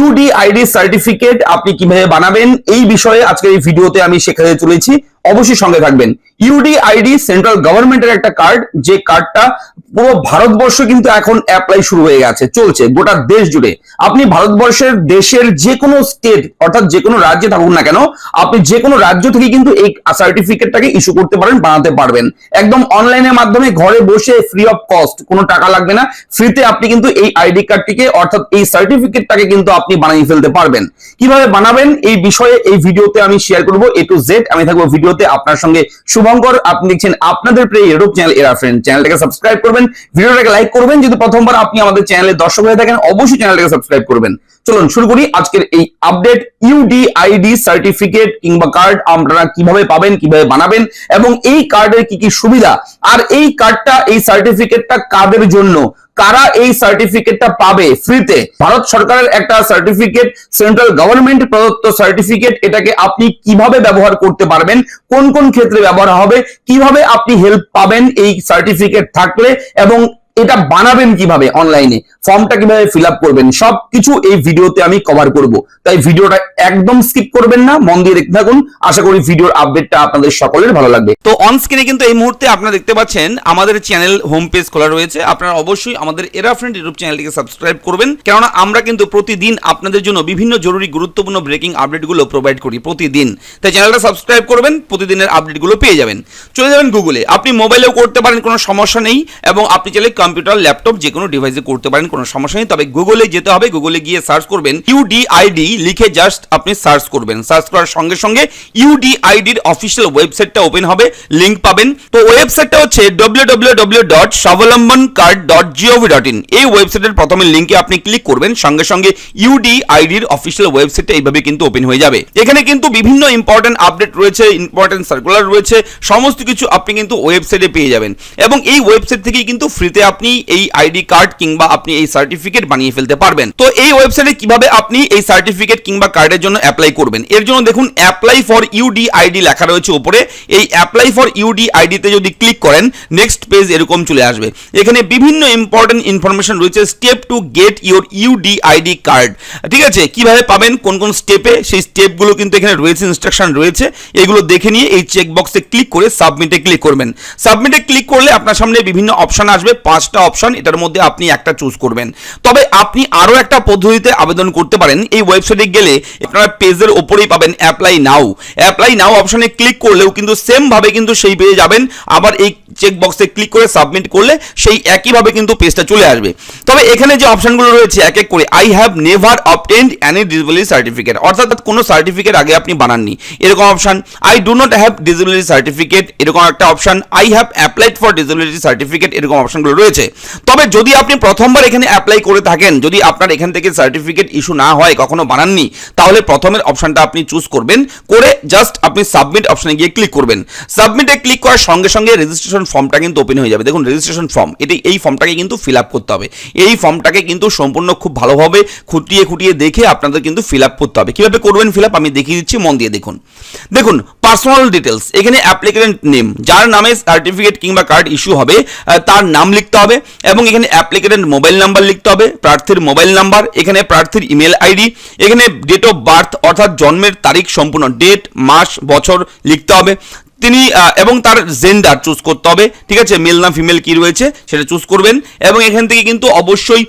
UDID certificate আপনি কীভাবে বানাবেন এই বিষয়ে আজকের এই ভিডিওতে আমি শেখাতে চলেছি। অবশ্যই সঙ্গে থাকবেন। ইউডিআইডি সেন্ট্রাল গভর্নমেন্টের একটা কার্ড যে কার্ডটা পুরো ভারতবর্ষ কিন্তু এখন অ্যাপ্লাই শুরু হয়ে গেছে, চলছে গোটা দেশ জুড়ে। আপনি ভারতবর্ষের দেশের যে কোনো স্টেট অর্থাৎ যে কোনো রাজ্যে থাকুন না কেন, আপনি যে কোনো রাজ্য থেকে কিন্তু এই সার্টিফিকেটটাকে ইস্যু করতে পারেন, বানাতে পারবেন। একদম অনলাইনের মাধ্যমে ঘরে বসে ফ্রি অফ কস্ট কোনো টাকা লাগবে না ফ্রিতে আপনি কিন্তু এই আইডি কার্ডটিকে অর্থাৎ এই সার্টিফিকেটটাকে কিন্তু আপনি বানিয়ে ফেলতে পারবেন। কীভাবে বানাবেন, এই বিষয়ে এই ভিডিওতে আমি শেয়ার করব এ টু জেড আমি থাকব ভিডিওতে আপনার সঙ্গে শুভঙ্কর, আপনি দেখছেন আপনাদের প্রিয় ইউটিউব চ্যানেল এরা ফ্রেন্ড চ্যানেলটাকে সাবস্ক্রাইব করবেন, ভিডিওটাকে লাইক করবেন, যদি প্রথমবার আপনি আমাদের চ্যানেলে দর্শক হয়ে থাকেন, অবশ্যই চ্যানেলটাকে সাবস্ক্রাইব করবেন। চলুন শুরু করি আজকের এই আপডেট ইউডিআইডি সার্টিফিকেট কিংবা কার্ড আপনারা কীভাবে পাবেন, কীভাবে বানাবেন, এবং এই কার্ডের কি কি সুবিধা? আর এই কার্ডটা এই সার্টিফিকেটটা কাদের জন্য? কারা এই সার্টিফিকেটটা পাবে? ফ্রিতে ভারত সরকারের একটা সার্টিফিকেট সেন্ট্রাল গভর্নমেন্ট প্রদত্ত সার্টিফিকেট এটাকে আপনি কীভাবে ব্যবহার করতে পারবেন, কোন কোন ক্ষেত্রে ব্যবহার হবে, কীভাবে আপনি হেল্প পাবেন এই সার্টিফিকেট থাকলে, এবং এটা বানাবেন কীভাবে অনলাইনে ফর্মটা কীভাবে ফিল করবেন? সবকিছু এই ভিডিওতে আমি কভার করব। তাই ভিডিওটা একদম স্কিপ করবেন না, মন দিয়ে দেখতে থাকুন। আশা করি ভিডিওর আপডেটটা আপনাদের সকলের ভালো লাগবে। তো অন স্ক্রিনে কিন্তু এই মুহূর্তে আপনারা দেখতে পাচ্ছেন, আমাদের চ্যানেল হোম পেজ খোলা রয়েছে। আপনারা অবশ্যই আমাদের এরা ফ্রেন্ড ইউটিউব চ্যানেলটিকে সাবস্ক্রাইব করবেন। কেননা আমরা কিন্তু প্রতিদিন আপনাদের জন্য বিভিন্ন জরুরি গুরুত্বপূর্ণ ব্রেকিং আপডেটগুলো প্রোভাইড করি প্রতিদিন। তাই চ্যানেলটা সাবস্ক্রাইব করবেন, প্রতিদিনের আপডেটগুলো পেয়ে যাবেন। চলে যাবেন গুগলে আপনি মোবাইলেও করতে পারেন, কোনো সমস্যা নেই। এবং আপনি চাইলে কম্পিউটার, ল্যাপটপ যে কোনো ডিভাইসে করতে পারেন, কোনো সমস্যা নেই। তবে গুগলে যেতে হবে। গুগলে গিয়ে সার্চ করবেন ইউডিআইডি লিখে জাস্ট আপনি সার্চ করবেন। সার্চ করার সঙ্গে সঙ্গে ইউডিআইডির অফিসিয়াল ওয়েবসাইটটা ওপেন হবে। লিংক পাবেন। তো ওয়েবসাইটটা হচ্ছে www.স্বাবলম্বনকার্ড.gov.in এই ওয়েবসাইটের প্রথমে লিংকে আপনি ক্লিক করবেন। সঙ্গে সঙ্গে ইউডিআইডির অফিসিয়াল ওয়েবসাইটটা এইভাবে কিন্তু ওপেন হয়ে যাবে। এখানে কিন্তু বিভিন্ন ইম্পর্টেন্ট আপডেট রয়েছে ইম্পর্টেন্ট সার্কুলার রয়েছে। সমস্ত কিছু আপনি কিন্তু ওয়েবসাইটে পেয়ে যাবেন। এবং এই ওয়েবসাইট থেকেই কিন্তু ফ্রিতে আপনি এই আইডি কার্ড কিংবা আপনি এই সার্টিফিকেট বানিয়ে ফেলতে পারবেন। তো এই ওয়েবসাইটে কীভাবে আপনি এই সার্টিফিকেট কিংবা কার্ডের জন্য অ্যাপ্লাই করবেন? এর জন্য দেখুন, অ্যাপ্লাই ফর ইউডিআইডি লেখা রয়েছে উপরে। এই অ্যাপ্লাই ফর ইউডিআইডিতে যদি ক্লিক করেন, নেক্সট পেজ এরকম চলে আসবে। এখানে বিভিন্ন ইম্পর্টেন্ট ইনফরমেশন রয়েছে। Step to get your UDID card ঠিক আছে? কীভাবে পাবেন? কোন কোন স্টেপে সেই স্টেপগুলো কিন্তু এখানে রয়েছে ইনস্ট্রাকশন রয়েছে। এগুলো দেখে নিয়ে এই চেক বক্সে ক্লিক করে সাবমিটে ক্লিক করবেন। সাবমিটে ক্লিক করলে আপনার সামনে বিভিন্ন অপশন আসবে। পাঁচটা অপশন এটার মধ্যে আপনি একটা চুজ করবেন। তবে আপনি আরও একটা পদ্ধতিতে আবেদন করতে পারেন। এই ওয়েবসাইটে গেলে আপনারা পেজের ওপরেই পাবেন অ্যাপ্লাই নাও অ্যাপ্লাই নাও অপশনে ক্লিক করলেও কিন্তু সেম ভাবে কিন্তু সেই পেজে যাবেন। আবার এই চেক বক্সে ক্লিক করে সাবমিট করলে সেই একইভাবে কিন্তু পেজটা চলে আসবে। তবে এখানে যে অপশনগুলো রয়েছে, এক এক করে I have never obtained any disability certificate অর্থাৎ কোনো সার্টিফিকেট আগে আপনি বানাননি। এরকম option I do not have disability certificate এরকম একটা option I have applied for disability certificate এরকম অপশনগুলো রয়েছে। তবে যদি আপনি প্রথমবার এখানে অ্যাপ্লাই করে থাকেন, যদি আপনার এখান থেকে সার্টিফিকেট ইস্যু না হয়, কখনো বানাননি, তাহলে প্রথমের অপশনটা আপনি চুজ করবেন। করে জাস্ট আপনি সাবমিট অপশনে গিয়ে ক্লিক করবেন। সাবমিটে ক্লিক করার সঙ্গে সঙ্গে রেজিস্ট্রেশন ফর্মটা কিন্তু ওপেন হয়ে যাবে। দেখুন রেজিস্ট্রেশন ফর্ম এটি এই ফর্মটাকে কিন্তু ফিল আপ করতে হবে। এই ফর্মটাকে কিন্তু সম্পূর্ণ খুব ভালোভাবে খুঁটিয়ে খুঁটিয়ে দেখে আপনাদের কিন্তু ফিল আপ করতে হবে। কীভাবে করবেন ফিল আপ আমি দেখিয়ে দিচ্ছি, মন দিয়ে দেখুন। দেখুন পার্সোনাল ডিটেলস এখানে অ্যাপ্লিকেন্ট নেম যার নামে সার্টিফিকেট কিংবা কার্ড ইস্যু হবে তার নাম লিখতে হবে, এবং এখানে অ্যাপ্লিকেন্ট মোবাইল নাম্বার লিখতে হবে, প্রার্থীর মোবাইল নাম্বার এখানে প্রার্থীর ইমেল আইডি এখানে ডেট অফ বার্থ অর্থাৎ জন্মের তারিখ সম্পূর্ণ ডেট মাস, বছর লিখতে হবে। তিনি এবং তার জেন্ডার চুজ করতে হবে, ঠিক আছে? মেল না ফিমেল কি রয়েছে সেটা চুজ করবেন। এবং এখান থেকে কিন্তু অবশ্যই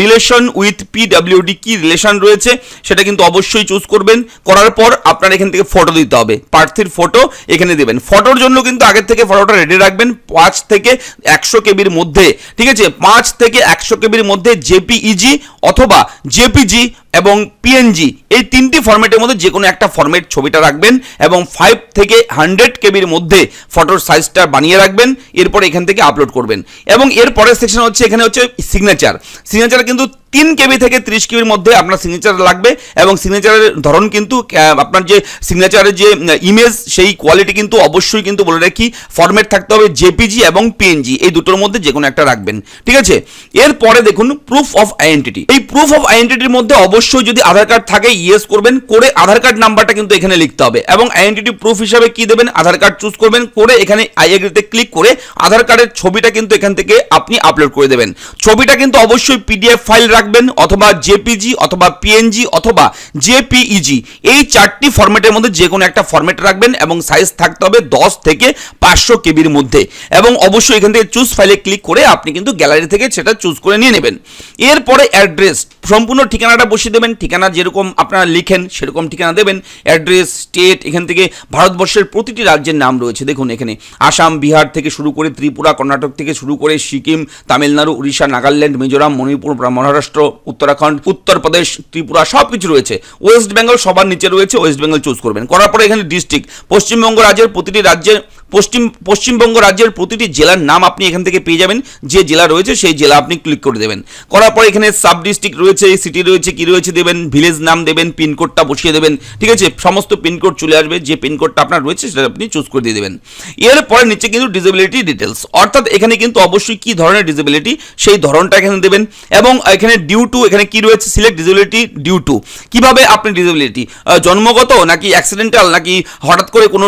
রিলেশন উইথ পিডাব্লিউডি কি রিলেশন রয়েছে সেটা কিন্তু অবশ্যই চুজ করবেন। করার পর আপনার এখান থেকে ফটো দিতে হবে। প্রার্থীর ফটো এখানে দেবেন। ফটোর জন্য কিন্তু আগের থেকে ফটোটা রেডি রাখবেন। পাঁচ থেকে একশো কেবির মধ্যে, ঠিক আছে? পাঁচ থেকে একশো কেবির মধ্যে জেপিইজি অথবা জেপিজি এবং পিএনজি এই তিনটি ফরম্যাটের মধ্যে যে কোনো একটা ফর্মেট ছবিটা রাখবেন এবং ফাইভ থেকে হান্ড্রেড কেবির মধ্যে ফটোর সাইজটা বানিয়ে রাখবেন, এরপর এখান থেকে আপলোড করবেন। এবং এর পরের সেকশন হচ্ছে, এখানে হচ্ছে সিগনেচার সিগনেচার কিন্তু তিন কেবি থেকে ত্রিশ কেবির মধ্যে আপনার সিগনেচার লাগবে এবং সিগনেচারের ধরন কিন্তু আপনার যে সিগনেচারের যে ইমেজ সেই কোয়ালিটি কিন্তু অবশ্যই কিন্তু বলে রাখি। ফরম্যাট থাকতে হবে জেপিজি এবং পিএনজি এই দুটোর মধ্যে যে কোনো একটা রাখবেন। ঠিক আছে? এরপরে দেখুন প্রুফ অফ আইডেন্টিটি এই প্রুফ অফ আইডেন্টিটির মধ্যে অবশ্যই যদি আধার কার্ড থাকে ইয়েস করবেন, করে আধার কার্ড নাম্বারটা কিন্তু এখানে লিখতে হবে। এবং আইডেন্টিটি প্রুফ হিসাবে কি দেবেন? আধার কার্ড চুজ করবেন, করে এখানে আই ক্লিক করে আধার কার্ডের ছবিটা কিন্তু এখান থেকে আপনি আপলোড করে দেবেন। ছবিটা কিন্তু অবশ্যই পিডিএফ ফাইল রাখবেন অথবা জেপিজি অথবা পিএনজি অথবা জেপিইজি। এই চারটি ফরম্যাটের মধ্যে যে কোনো একটা ফরম্যাট রাখবেন এবং সাইজ থাকতে হবে দশ থেকে পাঁচশো কেবির মধ্যে। এবং অবশ্যই এখান থেকে চুজ ফাইলে ক্লিক করে আপনি কিন্তু গ্যালারি থেকে সেটা চুজ করে নিয়ে নেবেন। এরপরে অ্যাড্রেস, সম্পূর্ণ ঠিকানাটা বসিয়ে দেবেন। ঠিকানা যেরকম আপনারা লিখেন, সেরকম ঠিকানা দেবেন। অ্যাড্রেস, স্টেট, এখান থেকে ভারতবর্ষের প্রতিটি রাজ্যের নাম রয়েছে। দেখুন এখানে আসাম, বিহার থেকে শুরু করে ত্রিপুরা, কর্ণাটক থেকে শুরু করে সিকিম, তামিলনাড়ু, উড়িষ্যা, নাগাল্যান্ড, মিজোরাম, মণিপুর, মহারাষ্ট্র উত্তরাখণ্ড, উত্তরপ্রদেশ, ত্রিপুরা সব কিছু রয়েছে। ওয়েস্ট বেঙ্গল সবার নিচে রয়েছে ওয়েস্ট বেঙ্গল চুজ করবেন। করার পরে এখানে ডিস্ট্রিক্ট পশ্চিমবঙ্গ রাজ্যের প্রতিটি রাজ্যের পশ্চিম পশ্চিমবঙ্গ রাজ্যের প্রতিটি জেলার নাম আপনি এখান থেকে পেয়ে যাবেন। যে জেলা রয়েছে সেই জেলা আপনি ক্লিক করে দেবেন। করার পর এখানে সাব ডিস্ট্রিক্ট রয়েছে সিটি রয়েছে, কি রয়েছে দেবেন ভিলেজ নাম দেবেন পিনকোডটা বসিয়ে দেবেন। ঠিক আছে? সমস্ত পিনকোড চলে আসবে। যে পিনকোডটা আপনার রয়েছে সেটা আপনি চুজ করে দিয়ে দেবেন। এরপরে নিচে কিন্তু ডিসেবিলিটি ডিটেলস অর্থাৎ এখানে কিন্তু অবশ্যই কি ধরনের ডিসেবিলিটি সেই ধরনটা এখানে দেবেন। এবং এখানে ডিউ টু এখানে কি রয়েছে? সিলেক্ট ডিসেবিলিটি ডিউ টু কীভাবে আপনি ডিসেবিলিটি জন্মগত নাকি অ্যাক্সিডেন্টাল নাকি হঠাৎ করে কোনো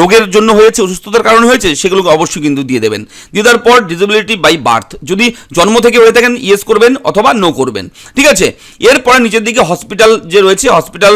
রোগের জন্য হয়েছে? অসুস্থতার কারণে হয়েছে, সেগুলোকে অবশ্যই কিন্তু দিয়ে দেবেন। দিয়ে দেওয়ার পর ডিসেবিলিটি বাই বার্থ যদি জন্ম থেকে হয়ে থাকেন ইয়েস করবেন অথবা নো করবেন। ঠিক আছে? এরপরে নিচের দিকে হসপিটাল যে রয়েছে হসপিটাল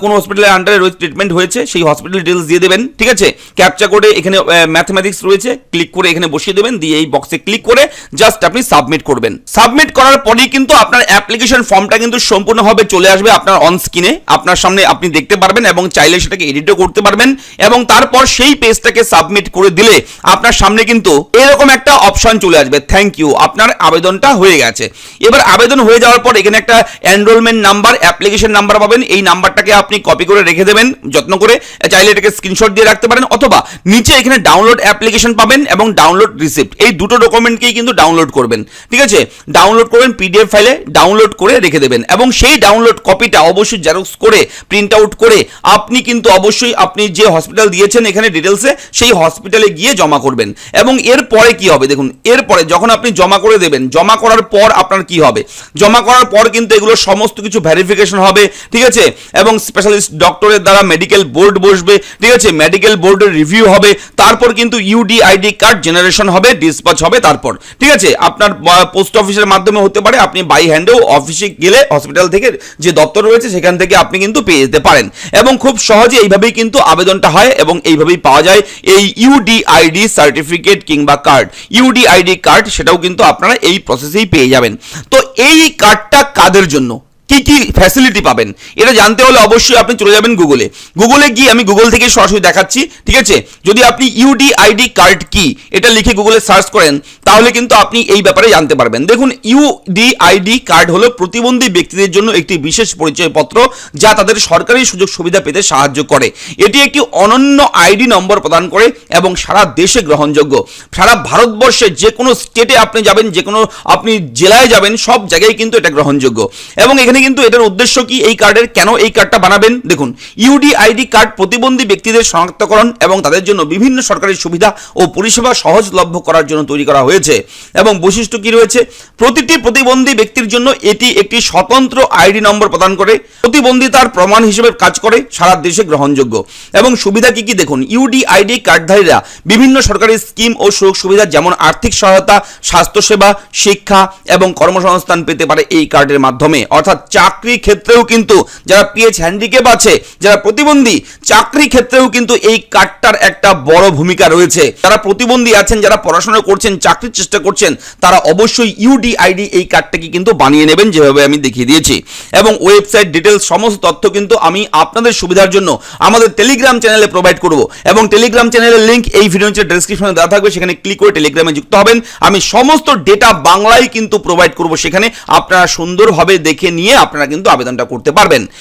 কোন হসপিটালের আন্ডারে রয়েছে ট্রিটমেন্ট হয়েছে, সেই হসপিটাল ডিটেলস দিয়ে দেবেন। ঠিক আছে? ক্যাপচা কোডে এখানে ম্যাথমেটিক্স রয়েছে ক্লিক করে এখানে বসিয়ে দেবেন, দিয়ে এই বক্সে ক্লিক করে জাস্ট আপনি সাবমিট করবেন। সাবমিট করার পরেই কিন্তু আপনার অ্যাপ্লিকেশন ফর্মটা কিন্তু সম্পূর্ণভাবে চলে আসবে আপনার অন স্ক্রিনে আপনার সামনে আপনি দেখতে পারবেন এবং চাইলে সেটাকে এডিটও করতে পারবেন এবং তারপর সেই পেজটাকে সাবমিট করে দিলে আপনার সামনে কিন্তু এরকম একটা অপশন চলে আসবে। থ্যাংক ইউ আপনার আবেদনটা হয়ে গেছে। এবার আবেদন হয়ে যাওয়ার পর এখানে একটা এনরোলমেন্ট নাম্বার অ্যাপ্লিকেশন নাম্বার পাবেন। এই নাম্বারটাকে আপনি কপি করে রেখে দেবেন, যত্ন করে। চাইলে এটাকে স্ক্রিনশট দিয়ে রাখতে পারেন অথবা নিচে এখানে ডাউনলোড অ্যাপ্লিকেশন পাবেন এবং ডাউনলোড রিসিপ্ট এই দুটো ডকুমেন্টকেই কিন্তু ডাউনলোড করবেন। ঠিক আছে? ডাউনলোড করবেন পিডিএফ ফাইলে ডাউনলোড করে রেখে দেবেন। এবং সেই ডাউনলোড কপিটা অবশ্যই জেরক্স করে প্রিন্ট আউট করে, আপনি কিন্তু অবশ্যই আপনি যে হসপিটাল দিয়েছেন এখানে ডিটেলসে সেই হসপিটালে গিয়ে জমা করবেন। এবং এরপরে কি হবে? দেখুন এরপরে যখন আপনি জমা করে দেবেন, জমা করার পর আপনার কি হবে? জমা করার পর কিন্তু এগুলো সমস্ত কিছু ভেরিফিকেশন হবে, ঠিক আছে? এবং স্পেশালিস্ট ডক্টরের দ্বারা মেডিকেল বোর্ড বসবে, ঠিক আছে? মেডিকেল বোর্ডের রিভিউ হবে, তারপর কিন্তু ইউডি আইডি কার্ড জেনারেশন হবে ডিসপাচ হবে তারপর, ঠিক আছে? আপনার পোস্ট অফিসের মাধ্যমে হতে পারে, আপনি বাই হ্যান্ডেও অফিসে গেলে হসপিটাল থেকে যে দপ্তর রয়েছে, সেখান থেকে আপনি কিন্তু পেয়ে যেতে পারেন। এবং খুব সহজে এইভাবেই কিন্তু আবেদনটা হয়, এবং এইভাবেই পাওয়া যায়। এই ইউডিআইডি সার্টিফিকেট কিংবা কার্ড ইউডিআইডি কার্ড সেটাও কিন্তু আপনারা এই প্রসেসেই পেয়ে যাবেন। তো এই কার্ডটা কাদের জন্য? কি কি ফ্যাসিলিটি পাবেন? এটা জানতে হলে অবশ্যই আপনি চলে যাবেন গুগলে গুগলে গিয়ে আমি গুগল থেকে সরাসরি দেখাচ্ছি, ঠিক আছে? যদি আপনি ইউডি আইডি কার্ড কি, এটা লিখে গুগলে সার্চ করেন, তাহলে কিন্তু আপনি এই ব্যাপারে জানতে পারবেন। দেখুন ইউডি আইডি কার্ড হলো প্রতিবন্ধী ব্যক্তিদের জন্য একটি বিশেষ পরিচয়পত্র, যা তাদের সরকারি সুযোগ সুবিধা পেতে সাহায্য করে। এটি একটি অনন্য আইডি নম্বর প্রদান করে এবং সারা দেশে গ্রহণযোগ্য। সারা ভারতবর্ষে যে কোনো স্টেটে আপনি যাবেন, যে কোনো আপনি জেলায় যাবেন, সব জায়গায় কিন্তু এটা গ্রহণযোগ্য। এবং এখানে কিন্তু এটার উদ্দেশ্য কি? এই কার্ডের কেন এই কার্ডটা বানাবেন? দেখুন, ইউডি, আইডি কার্ড প্রতিবন্ধী ব্যক্তিদের শনাক্তকরণ এবং তাদের জন্য বিভিন্ন সরকারি সুবিধা ও পরিষেবা সহজলভ্য করার জন্য তৈরি করা হয়েছে। এবং বৈশিষ্ট্য কি রয়েছে? প্রতিটি প্রতিবন্ধী ব্যক্তির জন্য এটি একটি স্বতন্ত্র আইডি নম্বর প্রদান করে, প্রতিবন্ধিতার প্রমাণ হিসেবে কাজ করে, সারা দেশে গ্রহণযোগ্য। এবং সুবিধা কি কি? দেখুন, ইউডি, আইডি কার্ডধারীরা বিভিন্ন সরকারি স্কিম ও সুযোগ সুবিধা যেমন আর্থিক সহায়তা, স্বাস্থ্যসেবা, শিক্ষা এবং কর্মসংস্থান পেতে পারে এই কার্ডের মাধ্যমে। অর্থাৎ চাকরি ক্ষেত্রেও কিন্তু যারা পিএইচ হ্যান্ডিক্যাপ আছে, যারা প্রতিবন্ধী, চাকরি ক্ষেত্রেও কিন্তু এই কার্ডটার একটা বড় ভূমিকা রয়েছে। যারা প্রতিবন্ধী আছেন, যারা পড়াশোনা করছেন, চাকরির চেষ্টা করছেন, তারা অবশ্যই ইউডিআইডি এই কার্ডটাকে কিন্তু বানিয়ে নেবেন, যেভাবে আমি দেখিয়ে দিয়েছি। এবং ওয়েবসাইট ডিটেলস, সমস্ত তথ্য কিন্তু আমি আপনাদের সুবিধার জন্য আমাদের টেলিগ্রাম চ্যানেলে প্রোভাইড করব। এবং টেলিগ্রাম চ্যানেলের লিঙ্ক এই ভিডিও নিচে ডেসক্রিপশনে দেওয়া থাকবে, সেখানে ক্লিক করে টেলিগ্রামে যুক্ত হবেন। আমি সমস্ত ডেটা বাংলায় কিন্তু প্রোভাইড করব সেখানে। আপনারা সুন্দরভাবে দেখে নিয়ে আপনারা কিন্তু আবেদনটা করতে পারবেন।